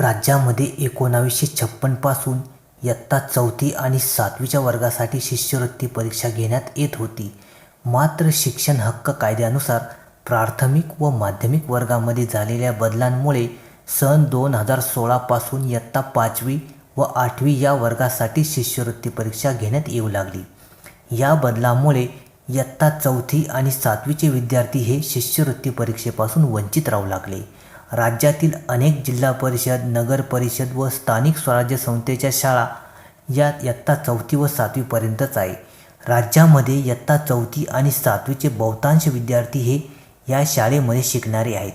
राज्यामध्ये एकोणावीसशे छप्पनपासून इयत्ता चौथी आणि सातवीच्या वर्गासाठी शिष्यवृत्ती परीक्षा घेण्यात येत होती. मात्र शिक्षण हक्क कायद्यानुसार प्राथमिक व माध्यमिक वर्गामध्ये झालेल्या बदलांमुळे सन दोन हजार सोळापासून इयत्ता पाचवी व आठवी या वर्गासाठी शिष्यवृत्ती परीक्षा घेण्यात येऊ लागली. या बदलामुळे इयत्ता चौथी आणि सातवीचे विद्यार्थी हे शिष्यवृत्ती परीक्षेपासून वंचित राहू लागले. राज्यातील अनेक जिल्हा परिषद नगर परिषद व स्थानिक स्वराज्य संस्थेच्या शाळा या इयत्ता चौथी व सातवीपर्यंतच आहे. राज्यामध्ये इयत्ता चौथी आणि सातवीचे बहुतांश विद्यार्थी हे या शाळेमध्ये शिकणारे आहेत.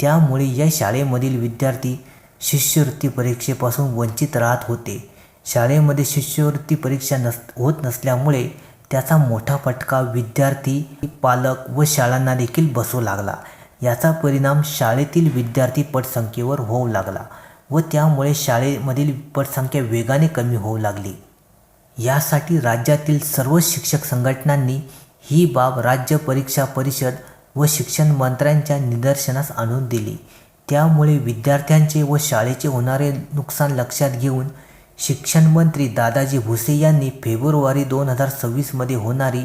त्यामुळे या शाळेमधील विद्यार्थी शिष्यवृत्ती परीक्षेपासून वंचित राहत होते. शाळेमध्ये शिष्यवृत्ती परीक्षा नस होत नसल्यामुळे त्याचा मोठा फटका विद्यार्थी पालक व शाळांना देखील बसू लागला. याचा परिणाम शाळेतील विद्यार्थी पटसंख्येवर होऊ लागला व त्यामुळे शाळेमधील पटसंख्या वेगाने कमी होऊ लागली. यासाठी राज्यातील सर्व शिक्षक संघटनांनी ही बाब राज्य परीक्षा परिषद व शिक्षण मंत्र्यांच्या निदर्शनास आणून दिली. त्यामुळे विद्यार्थ्यांचे व शाळेचे होणारे नुकसान लक्षात घेऊन शिक्षण मंत्री दादाजी भुसे यांनी फेब्रुवारी दोन हजार सव्वीसमध्ये होणारी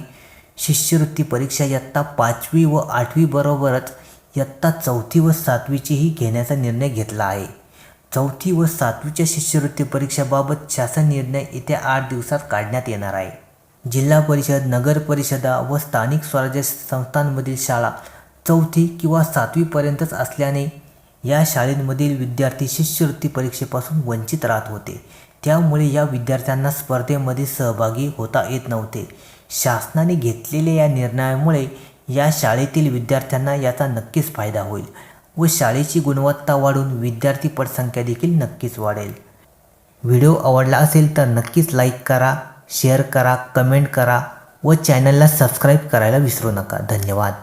शिष्यवृत्ती परीक्षा इयत्ता पाचवी व आठवीबरोबरच इयत्ता चौथी व सातवीचीही घेण्याचा निर्णय घेतला आहे. चौथी व सातवीच्या शिष्यवृत्ती परीक्षेबाबत शासन निर्णय येत्या आठ दिवसात काढण्यात येणार आहे. जिल्हा परिषद नगर परिषदा व स्थानिक स्वराज्य संस्थांमधील शाळा चौथी किंवा सातवीपर्यंतच असल्याने या शाळेमधील विद्यार्थी शिष्यवृत्ती परीक्षेपासून वंचित राहत होते. त्यामुळे या विद्यार्थ्यांना स्पर्धेमध्ये सहभागी होता येत नव्हते. शासनाने घेतलेल्या या निर्णयामुळे या शाळेतील विद्यार्थ्यांना याचा नक्कीच फायदा होईल व शाळेची गुणवत्ता वाढून विद्यार्थी पटसंख्या देखील नक्कीच वाढेल. व्हिडिओ आवडला असेल तर नक्कीच लाईक करा शेअर करा कमेंट करा व चॅनलला सबस्क्राईब करायला विसरू नका. धन्यवाद.